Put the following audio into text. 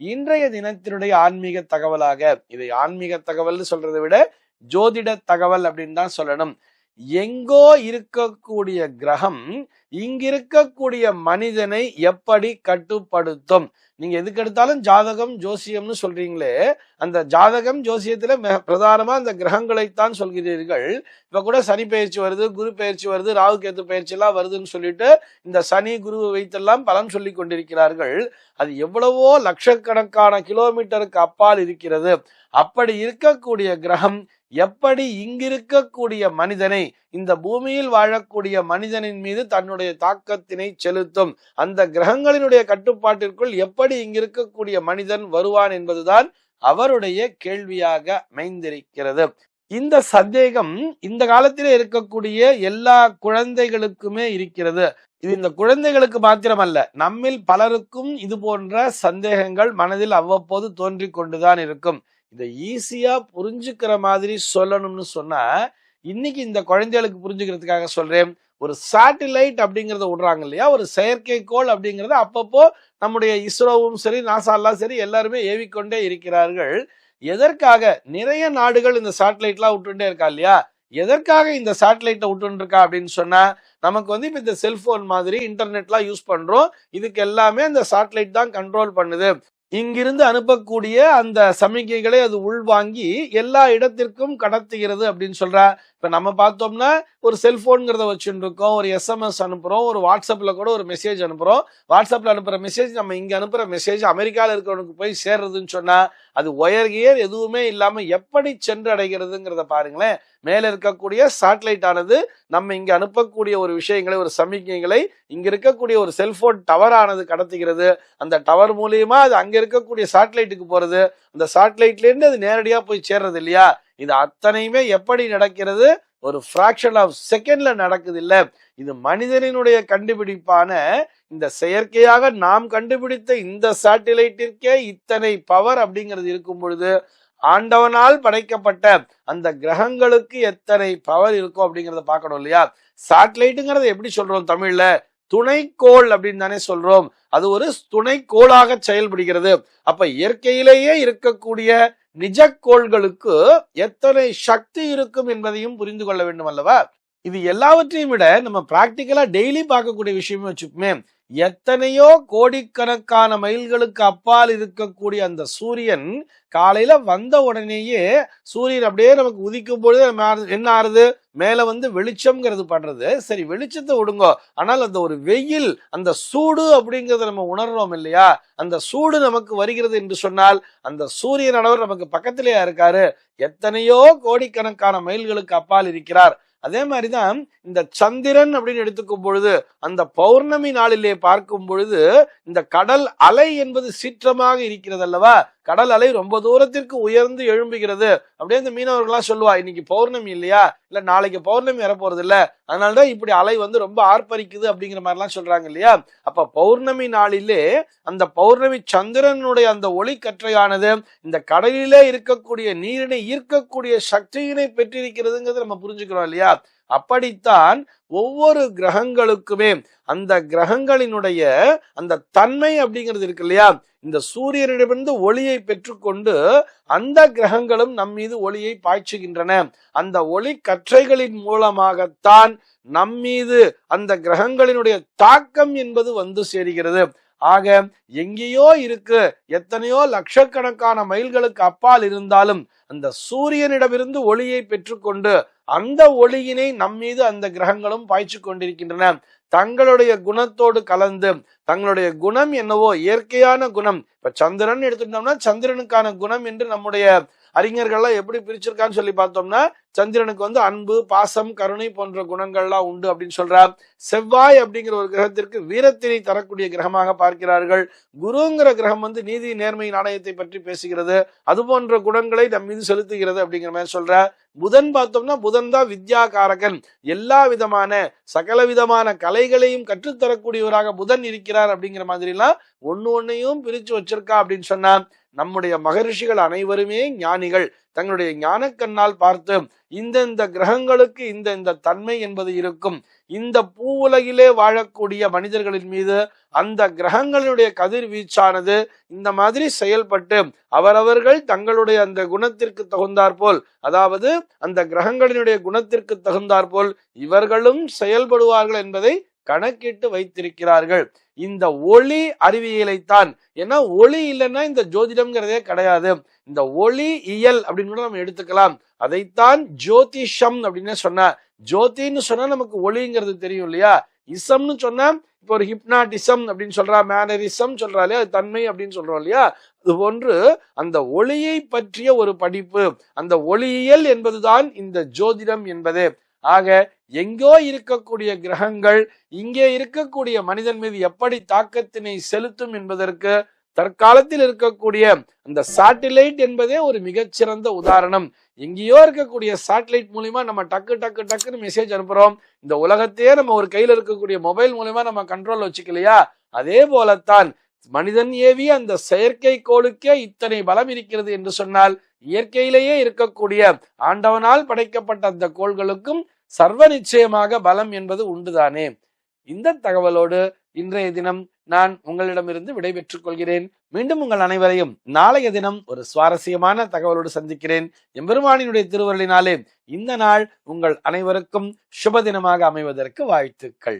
இன்றைய தினத்தினுடைய ஆன்மீக தகவலாக இதை ஆன்மீக தகவல்னு சொல்றதை விட ஜோதிட தகவல் அப்படின்னு தான் சொல்லணும். எங்கோ இருக்கக்கூடிய கிரகம் இங்கிருக்கக்கூடிய மனிதனை எப்படி கட்டுப்படுத்தும்? நீங்க எதுக்கு எடுத்தாலும் ஜாதகம் ஜோசியம்னு சொல்றீங்களே அந்த ஜாதகம் ஜோசியத்துல மிக பிரதானமா அந்த கிரகங்களைத்தான் சொல்கிறீர்கள். இப்ப கூட சனி பயிற்சி வருது குரு பயிற்சி வருது ராகு கேத்து பயிற்சி எல்லாம் வருதுன்னு சொல்லிட்டு இந்த சனி குருவை வைத்தெல்லாம் பலன் சொல்லி கொண்டிருக்கிறார்கள். அது எவ்வளவோ லட்சக்கணக்கான கிலோமீட்டருக்கு அப்பால் இருக்கிறது. அப்படி இருக்கக்கூடிய கிரகம் எப்படி இங்கிருக்கக்கூடிய மனிதனை இந்த பூமியில் வாழக்கூடிய மனிதனின் மீது தன்னுடைய தாக்கத்தினை செலுத்தும் அந்த கிரகங்களினுடைய கட்டுப்பாட்டிற்குள் எப்படி இங்கிருக்கக்கூடிய மனிதன் வருவான் என்பதுதான் அவருடைய கேள்வியாக அமைந்திருக்கிறது. இந்த சந்தேகம் இந்த காலத்திலே இருக்கக்கூடிய எல்லா குழந்தைகளுக்குமே இருக்கிறது. இது இந்த குழந்தைகளுக்கு மாத்திரமல்ல நம்மில் பலருக்கும் இது போன்ற சந்தேகங்கள் மனதில் அவ்வப்போது தோன்றிக் கொண்டுதான் இருக்கும். இதை ஈஸியா புரிஞ்சுக்கிற மாதிரி சொல்லணும்னு சொன்னா இன்னைக்கு இந்த குழந்தைகளுக்கு புரிஞ்சுக்கிறதுக்காக சொல்றேன். ஒரு சேட்டிலைட் அப்படிங்கறத விடுறாங்க இல்லையா? ஒரு செயற்கைக்கோள் அப்படிங்கறத அப்பப்போ நம்முடைய இஸ்ரோவும் சரி நாசாலாம் சரி எல்லாருமே ஏவிக்கொண்டே இருக்கிறார்கள். எதற்காக? நிறைய நாடுகள் இந்த சேட்டலைட்லாம் விட்டுட்டே இருக்கா இல்லையா? எதற்காக இந்த சேட்டலைட்டை விட்டுன்னு இருக்கா அப்படின்னு சொன்னா நமக்கு வந்து இப்ப இந்த செல்போன் மாதிரி இன்டர்நெட்லாம் யூஸ் பண்றோம். இதுக்கு எல்லாமே இந்த சேட்டலைட் தான் கண்ட்ரோல் பண்ணுது. இங்கிருந்து அனுப்பக்கூடிய அந்த சமிக்கைகளை அது உள்வாங்கி எல்லா இடத்திற்கும் கடத்துகிறது அப்படின்னு சொல்றா. இப்ப நம்ம பார்த்தோம்னா ஒரு செல்ஃபோனுங்கிறத வச்சுட்டு இருக்கோம் ஒரு எஸ்எம்எஸ் அனுப்புறோம் ஒரு வாட்ஸ்அப்ல கூட ஒரு மெசேஜ் அனுப்புறோம். வாட்ஸ்அப்ல அனுப்புற மெசேஜ் நம்ம இங்க அனுப்புற மெசேஜ் அமெரிக்கால இருக்கிறவனுக்கு போய் சேர்றதுன்னு சொன்னா அது ஒயர் கியர் எதுவுமே இல்லாம எப்படி சென்று அடைகிறதுங்கிறத பாருங்களேன். மேல இருக்கக்கூடிய சேட்டலைட் ஆனது நம்ம இங்க அனுப்பக்கூடிய ஒரு விஷயங்களை ஒரு சமிக்கைகளை இங்க இருக்கக்கூடிய ஒரு செல்போன் டவர் ஆனது கடத்துகிறது. அந்த டவர் மூலியமா அது அங்க இருக்கக்கூடிய சேட்டலைட்டுக்கு போறது. அந்த சேட்டலைட்ல இருந்து அது நேரடியா போய் சேர்றது இல்லையா? இது அத்தனையுமே எப்படி நடக்கிறது? ஒரு ஃப்ராக்ஷன் ஆஃப் செகண்ட்ல நடக்குது இல்ல இது மனிதனினுடைய கண்டுபிடிப்பான இந்த செயற்கையாக நாம் கண்டுபிடித்த இந்த சேட்டிலைட்டிற்கே இத்தனை பவர் அப்படிங்கிறது இருக்கும் பொழுது ஆண்டவனால் படைக்கப்பட்ட அந்த கிரகங்களுக்கு எத்தனை பவர் இருக்கும் அப்படிங்கறத பார்க்கணும் இல்லையா? சேட்டலைட்டுங்கிறத எப்படி சொல்றோம் தமிழ்ல? துணைக்கோள் அப்படின்னு தானே சொல்றோம். அது ஒரு துணைக்கோளாக செயல்படுகிறது. அப்ப இயற்கையிலேயே இருக்கக்கூடிய நிஜக்கோள்களுக்கு எத்தனை சக்தி இருக்கும் என்பதையும் புரிந்து கொள்ள வேண்டும் அல்லவா இது எல்லாவற்றையும் விட நம்ம பிராக்டிக்கலா டெய்லி பார்க்கக்கூடிய விஷயமே வச்சுக்குமே. எத்தனையோ கோடிக்கணக்கான மைல்களுக்கு அப்பால் இருக்கக்கூடிய அந்த சூரியன் காலையில வந்த உடனேயே சூரியன் அப்படியே நமக்கு உதிக்கும் பொழுது என்ன ஆறுது? மேல வந்து வெளிச்சம்ங்கிறது பண்றது சரி வெளிச்சத்தை விடுங்கோ. ஆனால் அந்த ஒரு வெயில் அந்த சூடு அப்படிங்கறத நம்ம உணர்றோம் இல்லையா? அந்த சூடு நமக்கு வருகிறது என்று சொன்னால் அந்த சூரியனானவர் நமக்கு பக்கத்திலேயே இருக்காரு? எத்தனையோ கோடிக்கணக்கான மைல்களுக்கு அப்பால் இருக்கிறார். அதே மாதிரிதான் இந்த சந்திரன் அப்படின்னு எடுத்துக்கும் பொழுது அந்த பௌர்ணமி நாளிலே பார்க்கும் பொழுது இந்த கடல் அலை என்பது சீற்றமாக இருக்கிறது அல்லவா கடல் அலை ரொம்ப தூரத்திற்கு உயர்ந்து எழும்புகிறது. அப்படியே இந்த மீனவர்கள்லாம் சொல்லுவா இன்னைக்கு பௌர்ணமி இல்லையா? இல்ல நாளைக்கு பௌர்ணமி வரப்போறது இல்ல அதனாலதான் இப்படி அலை வந்து ரொம்ப ஆர்ப்பரிக்குது அப்படிங்கிற மாதிரி எல்லாம் சொல்றாங்க இல்லையா? அப்ப பௌர்ணமி நாளிலே அந்த பௌர்ணமி சந்திரனுடைய அந்த ஒளி கற்றையானது இந்த கடலிலே இருக்கக்கூடிய நீரினை ஈர்க்கக்கூடிய சக்தியினை பெற்றிருக்கிறதுங்கிறத நம்ம புரிஞ்சுக்கிறோம் இல்லையா? அப்படித்தான் ஒவ்வொரு கிரகங்களுக்குமே அந்த கிரகங்களினுடைய அந்த தன்மை அப்படிங்கிறது இருக்கு இல்லையா? இந்த சூரியனிடமிருந்து ஒளியை பெற்றுக்கொண்டு அந்த கிரகங்களும் நம் மீது ஒளியை பாய்ச்சுகின்றன. அந்த ஒளி கற்றைகளின் மூலமாகத்தான் நம் மீது அந்த கிரகங்களினுடைய தாக்கம் என்பது வந்து சேருகிறது. ஆக எங்கேயோ இருக்கு எத்தனையோ லட்சக்கணக்கான மைல்களுக்கு அப்பால் இருந்தாலும் அந்த சூரியனிடமிருந்து ஒளியை பெற்றுக்கொண்டு அந்த ஒளியினை நம் மீது அந்த கிரகங்களும் பாய்ச்சி கொண்டிருக்கின்றன. தங்களுடைய குணத்தோடு கலந்து தங்களுடைய குணம் என்னவோ இயற்கையான குணம். இப்ப சந்திரன் எடுத்துட்டோம்னா சந்திரனுக்கான குணம் என்று நம்முடைய அறிஞர்கள்லாம் எப்படி பிரிச்சிருக்கான்னு சொல்லி பார்த்தோம்னா சந்திரனுக்கு வந்து அன்பு பாசம் கருணை போன்ற குணங்கள்லாம் உண்டு அப்படின்னு சொல்றார். செவ்வாய் அப்படிங்கிற ஒரு கிரகத்திற்கு வீரத்தினை தரக்கூடிய கிரகமாக பார்க்கிறார்கள். குருங்கிற கிரகம் வந்து நீதி நேர்மை நாணயத்தை பற்றி பேசுகிறது. அது போன்ற குணங்களை நம் மீது செலுத்துகிறது அப்படிங்கிற மாதிரி சொல்ற புதன் பார்த்தோம்னா புதன் தான் வித்யாகாரகன். எல்லா விதமான சகல விதமான கலைகளையும் கற்றுத்தரக்கூடியவராக புதன் இருக்கிறார் அப்படிங்கிற மாதிரி எல்லாம் ஒண்ணு ஒன்னையும் பிரிச்சு வச்சிருக்கா அப்படின்னு சொன்னா நம்முடைய மகரிஷிகள் அனைவருமே ஞானிகள். தங்களுடைய ஞானக்கண்ணால் பார்த்து இந்தந்த கிரகங்களுக்கு இந்த இந்த தன்மை என்பது இருக்கும். இந்த பூவுலகிலே வாழக்கூடிய மனிதர்களின் மீது அந்த கிரகங்களுடைய கதிர்வீச்சானது இந்த மாதிரி செயல்பட்டு அவரவர்கள் தங்களுடைய அந்த குணத்திற்கு தகுந்தாற்போல் அதாவது அந்த கிரகங்களினுடைய குணத்திற்கு தகுந்தாற்போல் இவர்களும் செயல்படுவார்கள் என்பதை கணக்கிட்டு வைத்திருக்கிறார்கள். இந்த ஒளி அறிவியலைத்தான். ஏன்னா ஒளி இல்லைன்னா இந்த ஜோதிடம்ங்கிறதே கிடையாது. இந்த ஒளி இயல் அப்படின்னு கூட நம்ம எடுத்துக்கலாம். அதைத்தான் ஜோதிஷம் அப்படின்னு சொன்ன ஜோதின்னு சொன்னா நமக்கு ஒளிங்கிறது தெரியும் இல்லையா? இசம்னு சொன்னா இப்போ ஒரு ஹிப்னாட்டிசம் அப்படின்னு சொல்றா மேனரிசம் சொல்றா இல்லையா? அது தன்மை அப்படின்னு சொல்றோம் இல்லையா? அது போன்று அந்த ஒளியை பற்றிய ஒரு படிப்பு. அந்த ஒளியியல் என்பதுதான் இந்த ஜோதிடம் என்பது. ஆக எங்கோ இருக்கக்கூடிய கிரகங்கள் இங்கே இருக்கக்கூடிய மனிதன் மீது எப்படி தாக்கத்தினை செலுத்தும் என்பதற்கு தற்காலத்தில் இருக்கக்கூடிய அந்த சாட்டிலைட் என்பதே ஒரு மிகச்சிறந்த உதாரணம். எங்கேயோ இருக்கக்கூடிய சாட்டிலைட் மூலியமா நம்ம டக்கு டக்கு டக்குன்னு மெசேஜ் அனுப்புறோம். இந்த உலகத்தையே நம்ம ஒரு கையில் இருக்கக்கூடிய மொபைல் மூலியமா நம்ம கண்ட்ரோல் வச்சுக்கலையா? அதே போலத்தான் மனிதன் ஏவி அந்த செயற்கைக்கோளுக்கே இத்தனை பலம் இருக்கிறது என்று சொன்னால் இயற்கையிலேயே இருக்கக்கூடிய ஆண்டவனால் படைக்கப்பட்ட அந்த கோள்களுக்கும் சர்வ நிச்சயமாக பலம் என்பது உண்டுதானே? இந்த தகவலோடு இன்றைய தினம் நான் உங்களிடமிருந்து விடைபெற்றுக் கொள்கிறேன். மீண்டும் உங்கள் அனைவரையும் நாளைய தினம் ஒரு சுவாரஸ்யமான தகவலோடு சந்திக்கிறேன். எம்பெருமானினுடைய திருவருளினாலே இந்த நாள் உங்கள் அனைவருக்கும் சுப தினமாக அமைவதற்கு வாழ்த்துக்கள்.